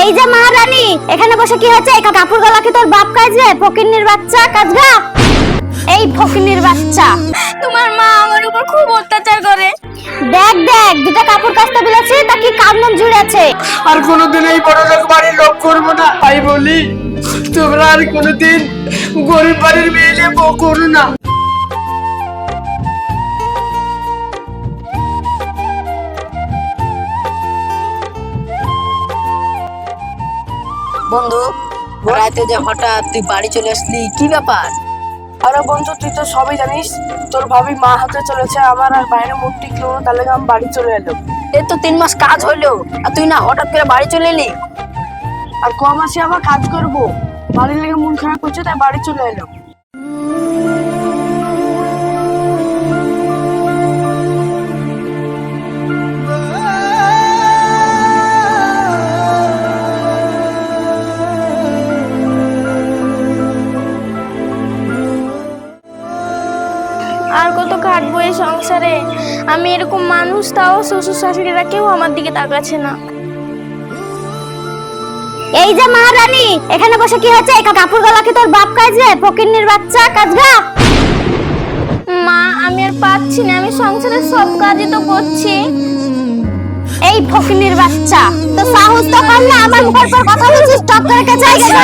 এই যে মহারানী এখানে বসে কি হচ্ছে একা কাপড় গলা কি তোর বাপ কাজে ফকিন্নির বাচ্চা কাজগা? এই ফকিন্নির বাচ্চা। তোমার মা আমার উপর খুব অত্যাচার করে। দেখ দেখ দুটো কাপড় কাচতে বলেছি তা কি কামন জুড়ে আছে আর কোনোদিন এই বড় লোক বাড়ির লোক করব না তাই বলি তোমরা আর কোনোদিন গরিব বাড়ির মেয়েলে বউ করো না। বন্ধু রাতে যে হঠাৎ তুই বাড়ি চলে আসলি কি ব্যাপার? আরে বন্ধু তুই তো সবই জানিস। তোর ভাবি মা হাতে চলেছে আমার আর বাইরে মুখ টিকলো না তাহলে আমি বাড়ি চলে এলো এই তো তিন মাস কাজ হইল আর তুই না হঠাৎ করে বাড়ি চলে এলি? আর ক মাসে আবার কাজ করব। বাড়ির লেগে মন খারাপ করছে তাই বাড়ি চলে এলাম। কাটবো এই সংসারে। আমি এরকম মানুষ তাও শ্বশুর শাশুড়িরা কেউ আমার দিকে তাকাচ্ছে না। এই যে মহারানী এখানে বসে কি হচ্ছে? একা কাপড় গলা কি তোর বাপ কাজে? ফকিন্নির বাচ্চা কাজগা মা আমি আর পাচ্ছি না আমি সংসারের সব কাজই তো করছি। এই ফকিন্নির বাচ্চা তো সাহস তো কম না আমার মুখের পর কথা বলছিস টক করে কাছে গেছে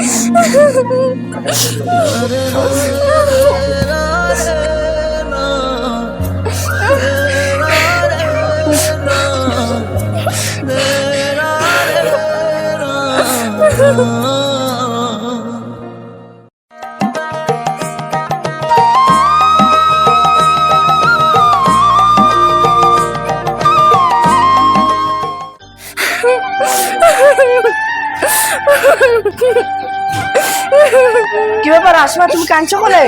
কি কাঁদছো বলে?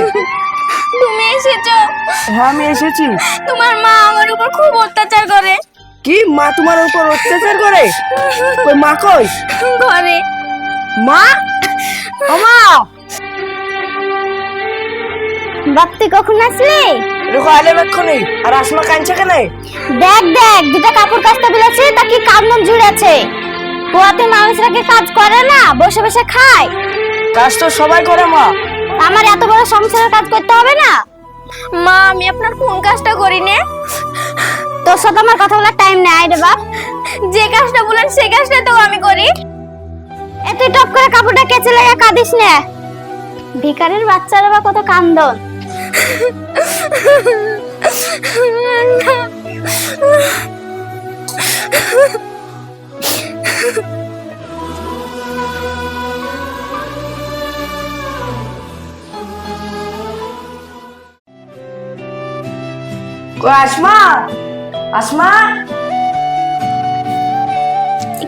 তুমি এসেছ। হ্যাঁ আমি এসেছি। তোমার মা আমার উপর খুব অত্যাচার করে। কি? মা তোমার উপর অত্যাচার করে? ওই মা কই? ঘরে। মা? ও মা! বাপ তুই কখন আসলি? দেখো আলে এক্ষুনি। আর আসমা কাঁদছে কেন? দেখ দেখ দুটো কাপড় কাচতে বলেছি তা কি কামন জুড়ে আছে পোয়াতে মানুষরা কি কাজ করে না? বসে বসে খায়। কাজ তো সবাই করে মা। আমার এত বড় সংসারের কাজ করতে হবে না? মা আমি আপনার কোন কাজটা করি নে তোর সাথে আমার কথা বলার টাইম নেই রে বাপ। যে কাজটা বলেন সেই কাজটা তো আমি করি। এ তুই টপ করে কাপড়টা কেচে লাগা কাঁদিস না। ভিকারির বাচ্চারা বা কত কান্দন। ও আসমা আসমা।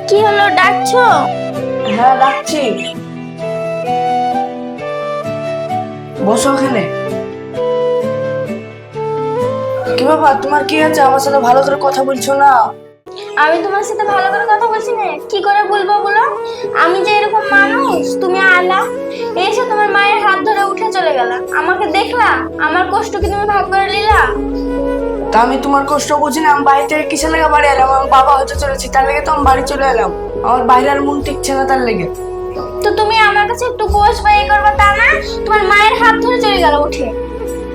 কি হলো ডাকছো? হ্যাঁ ডাকছি। বসো ওখানে কি বাবা তোমার কি আছে আমার সাথে ভালো করে কথা বলছো না। আমি তোমার সাথে ভালো করে কথা বলছি না। কি করে বলব বলো? আমি যে এরকম মানুষ তুমি আলা এসে তোমার মায়ের হাত ধরে উঠে চলে গেলা। আমাকে দেখলা? আমার কষ্ট কি তুমি ভাগ করে নিলা? তা আমি তোমার কষ্ট বুঝি না আমি বাড়ি থেকে কিসের লেগে বাড়ি এলাম? আমার বাবা হতে চলেছি তার লেগে তো আমি বাড়ি চলে এলাম। আমার বাইরে আর মন টিকছে না তার লেগে। তো তুমি আমার কাছে একটু বস বা এ করব তা না? তোমার মায়ের হাত ধরে চলে গেল উঠে।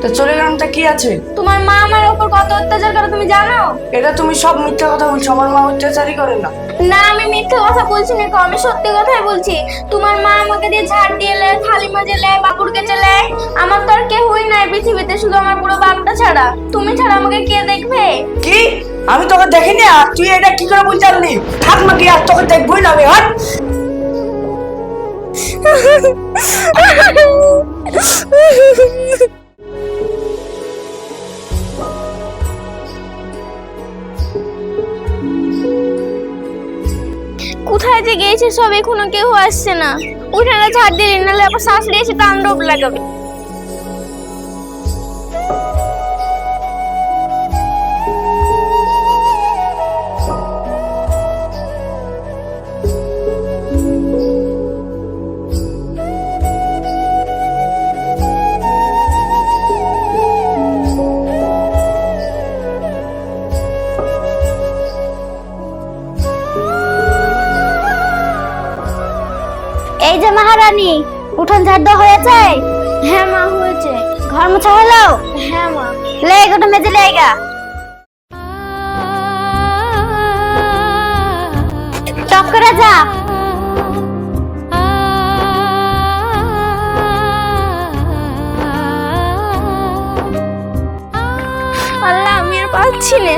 তো চলে গেলাম তা কি আছে? তোমার মা আমার উপর কত অত্যাচার করে তুমি জানো? এটা তুমি সব মিথ্যা কথা বলছো আমার মা অত্যাচারই করে না। না আমি মিথ্যে কথা বলছি না আমি সত্যি কথাই বলছি। তোমার মা আমাকে দিয়ে ঝাড় দিয়ে লেয় থালি মাজে লেয় বাপুর কেচে লেয়। আমার তো আর কেউই নাই পৃথিবীতে শুধু আমার পুরো বাপটা ছাড়া। তুমি ছাড়া আমাকে কে দেখবে? কি? আমি তোকে দেখিনি? আর তুই এটা কি করে বলতে পারলি? থাক কি আর তোকে দেখবই না আমি হাট কোথায় যে গিয়েছে সব এখনও কেউ আসছে না। উঠানে ঝাড় দিলে, নাহলে আবার শ্বাস নিয়েছে তাণ্ডব লাগাবে। রানী উঠোন ঝাড় দেওয়া হয়েছে? হ্যাঁ মা হয়েছে। ঘর মোছা হলো? হ্যাঁ মা। লেগা ওটা মেজে লেগা। টক করে যা। আল্লাহ আমি আর পাচ্ছি না।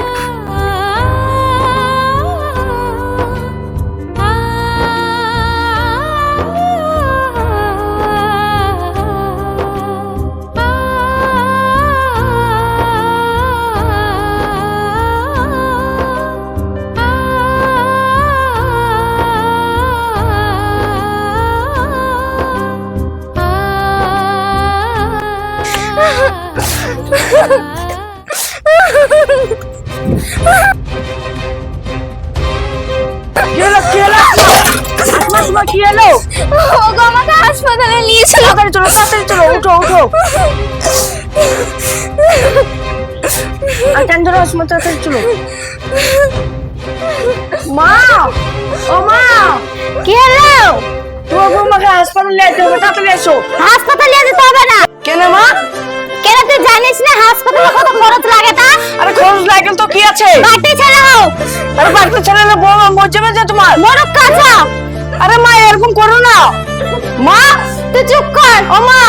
কি কি হলো ওগো আমাকে হাসপাতালে নিয়েছিল তাড়াতাড়ি চলো। তাড়াতাড়ি চলো, উঠো উঠো। আর কেন ধরো আসমা তাড়াতাড়ি চলো। মা, ও মা কি হলো তোমার বৌমাকে হাসপাতালে হাসপাতালে যেতে হবে না? কেন মা? জানিস না হাসপাতালে কত খরচ লাগে তা? আরে খরচ লাগে তো কি আছে? বাড়িতে ছেড়ে হোক আরে না বৌমা মরে যাবে যে তোমার। মোরক কাঁচা আরে মা এরকম করো না। মা তুই চুপ কর ও মা।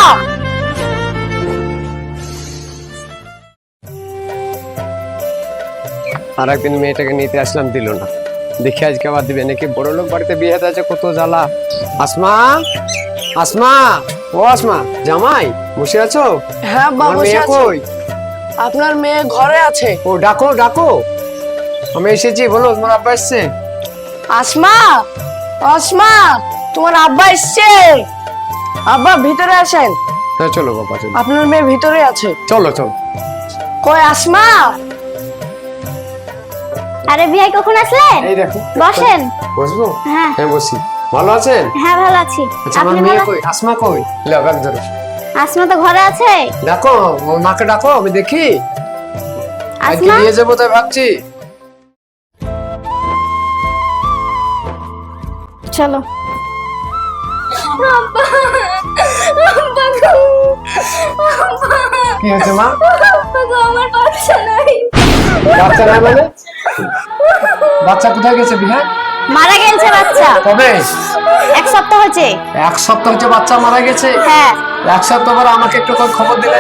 আর একদিন মেয়েটাকে নিতে আসলাম দিল না। দেখি আজকে আবার দিবে নাকি? বড় লোক বাড়িতে বিয়ে হতে আছে কত জ্বালা। আসমা আসমা ও আসমা জামাই। বসে আছো? হ্যাঁ আমার বাবা মেয়ে কই? আপনার মেয়ে ঘরে আছে। ও ডাকো ডাকো। আমি এসেছি বলো তোমার আব্বা এসছে? আসমা আসমা তোমার আব্বা এসছে। আব্বা ভিতরে আসেন। হ্যাঁ চলো বাবা চলো। আপনার মেয়ে ভিতরে আছে। চলো চলো। কই আসমা? আরে বিয়ে কখন আসলেন? এই দেখো বসেন। বসবো? হ্যাঁ। হ্যাঁ বসি। ভালো আছেন? হ্যাঁ ভালো আছি। আচ্ছা আমার মেয়ে কই? আসমা কই? লে ব্যাগ ধরো। আসমা তো ঘরে আছে? ডাকো ওর মাকে ডাকো আমি দেখি। আজকে আসমা? নিয়ে যাব তাই ভাবছি। চলো। কি হয়েছে মা? আমার বাচ্চা নাই। বাচ্চা নাই মানে? বাচ্চা কোথায় গেছে বিহার মারা গেছে বাচ্চা। কবে? এক সপ্তাহ হয়েছে। এক সপ্তাহ হচ্ছে বাচ্চা মারা গেছে? হ্যাঁ। সপ্তাহ পর আমাকে একটু করে খবর দিলে?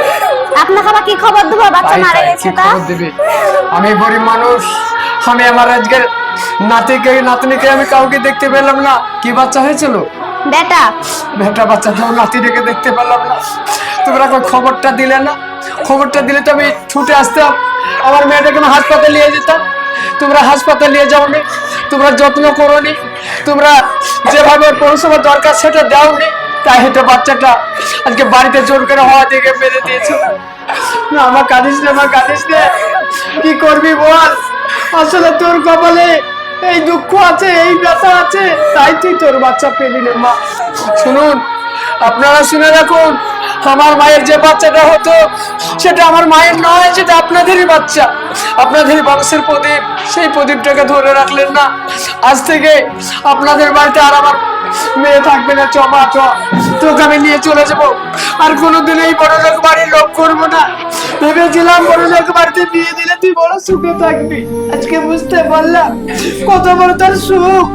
আপনাকে আবার কি খবর দেবো? বাচ্চা মারা গেছে তা? খবর দিবি? আমি গরিব মানুষ আমি আমার আজকের নাতিকে নাতনিকে আমি কাউকে দেখতে পেলাম না। কি বাচ্চা হয়েছিল? বেটা। বেটা বাচ্চা তো নাতিটাকে দেখতে পেলাম না। তোমরা এখন খবরটা দিলে না। খবরটা দিলে তো আমি ছুটে আসতাম। আমার মেয়েটাকে আমি হাসপাতালে নিয়ে যেতাম। তোমরা হাসপাতালে নিয়ে যাওনি। তোমরা যত্ন করোনি। তোমরা যেভাবে পৌরসভা দরকার সেটা দাওনি। তাই হেঁটে বাচ্চাটা আজকে বাড়িতে জোর করে হওয়া থেকে মেরে দিয়েছ। না, আমার কাঁদিস না, আমার কাঁদিস না। কি করবি বল? আসলে তোর কপালে এই দুঃখ আছে, এই ব্যথা আছে, তাই তুই তোর বাচ্চা পেলি না, মা। শুনুন, আপনারা শুনে রাখুন, আমার মায়ের যে বাচ্চাটা হতো, সেটা আমার মায়ের নয়, সেটা আপনাদেরই বাচ্চা। আপনাদেরই বংশের প্রদীপ, সেই প্রদীপটাকে ধরে রাখলেন না। আজ থেকে আপনাদের বাড়িতে আর আমার মেয়ে থাকবে না। চমা চ, তোকে আমি নিয়ে চলে যাব। আর কোনোদিন এই বড় লোক বাড়ির লোক করব না। ভেবেছিলাম বড় বাড়িতে বিয়ে দিলে তুই বড় সুখে থাকবি। আজকে বুঝতে পারলাম কত বড় তার সুখ।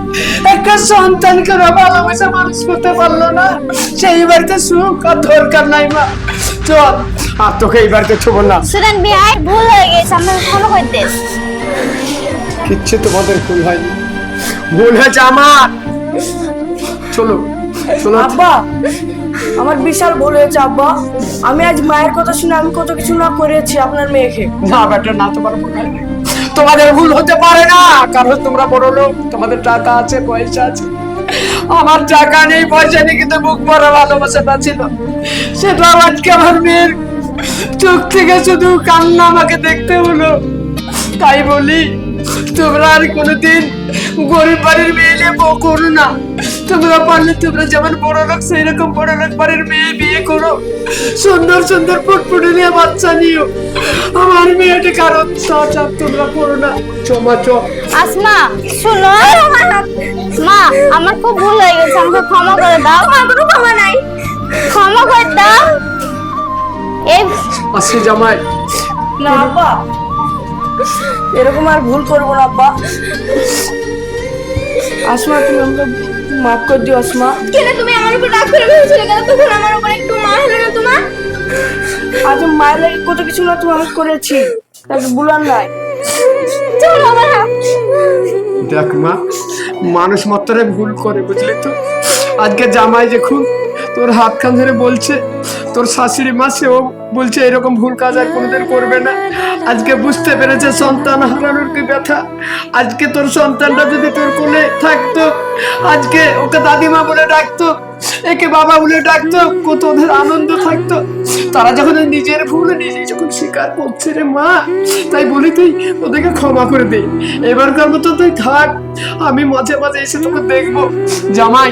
একটা সন্তানকে ভালোবাসা মানুষ করতে পারল না। সেই বাড়িতে সুখ আর দরকার নাই, মা। চল আর তোকে এই বাড়িতে ছোবো না। শুনেন বিহাই ভুল হয়ে গেছে আপনাকে ক্ষমা করে দেন। কিচ্ছু তোমাদের ভুল হয়নি। ভুল হয়েছে আমার। চলো চলো। আব্বা আমার বিশাল ভুল হয়েছে আব্বা। আমি আজ মায়ের কথা শুনে আমি কত কিছু না করেছি আপনার মেয়েকে। না বেটা না তোমার ভুল হয়নি। তোমাদের ভুল হতে পারে না কারণ তোমরা বড় লোক তোমাদের টাকা আছে পয়সা আছে। আমার টাকা নেই পয়সা নেই কিন্তু বুক ভরা ভালোবাসাটা ছিল। সেটা আজকে আমার মেয়ের চোখ থেকে শুধু কান্না আমাকে দেখতে হলো। তাই বলি তোমরা আর কোনোদিন গরিব বাড়ির মেয়ে নিয়ে বউ করো না। তোমরা পারলে তোমরা যেমন বড় লোক সেই রকম বড় লোক বাড়ির মেয়ে বিয়ে করো। সুন্দর সুন্দর ফুটফুটে নিয়ে বাচ্চা নিও। আমার মেয়েটা কারণ চাপ তোমরা করো না। চমা চ। আসমা শুনো। মা আমার খুব ভুল হয়ে গেছে আমাকে ক্ষমা করে দাও। আমার কোনো ক্ষমা নাই। ক্ষমা করে দাও। জামাই। না আব্বা। এরকম আর ভুল করব না আব্বা। আসমা তুমি আমাকে মাফ করে দিও আসমা। কেন তুমি আমার উপর রাগ করে গেলে তখন আমার উপর একটু মা হলো না তোমার? আজ মায়ের লাগে কত কিছু না তুমি আমি করেছি। তাকে বুলার নাই। চলো আমার দেখ মা মানুষ মাত্রায় ভুল করে বুঝলি তো? আজকে জামাই যে খুব তোর হাত খান ধরে বলছে, তোর শাশুড়ি মা সেও বলছে এরকম ভুল কাজ আর কোনোদিন করবে না। আজকে বুঝতে পেরেছে সন্তান হারানোর কি ব্যথা। আজকে তোর সন্তানটা যদি তোর কোলে থাকতো, আজকে ওকে দাদিমা বলে ডাকতো, একে বাবা বলে ডাকতো, কত ওদের আনন্দ থাকতো। তারা যখন নিজের ভুল নিজেই যখন স্বীকার করছে রে মা, তাই বলি তুই, ওদেরকে ক্ষমা করে দে। এবারকার মতো তুই থাক, আমি মাঝে মাঝে এসে তোকে দেখব। জামাই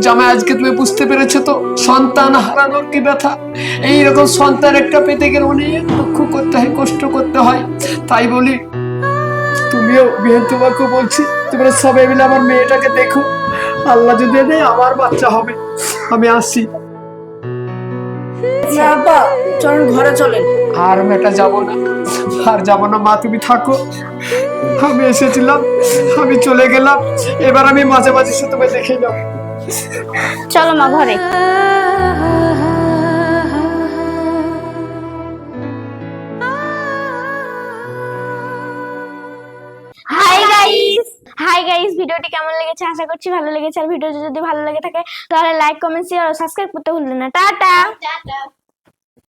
জামাই আজকে তুমি বুঝতে পেরেছ তো? সন্তান হারানোর কি ব্যথা? এইরকম সন্তান একটা পেতে গেলে অনেক দুঃখ করতে হয় কষ্ট করতে হয়। তাই বলি তুমিও বিহেন তোমাকে বলছি তোমরা সবাই মিলে আমার মেয়েটাকে দেখো। আল্লাহ যদি দেয় আমার বাচ্চা হবে। আমি আসি। আব্বা চলেন ঘরে চলেন। আর মেটা যাব না। আর যাব না মা তুমি থাকো। আমি এসেছিলাম আমি চলে গেলাম। এবার আমি মাঝে মাঝে শুধু তোমায় দেখে যাব। চলো মা ঘরে। হাই গাইস হাই গাইস ভিডিওটি কেমন লেগেছে? আশা করছি ভালো লেগেছে। আর ভিডিওটি যদি ভালো লেগে থাকে তাহলে লাইক কমেন্ট শেয়ার ও সাবস্ক্রাইব করতে ভুলবেন না। টাটা।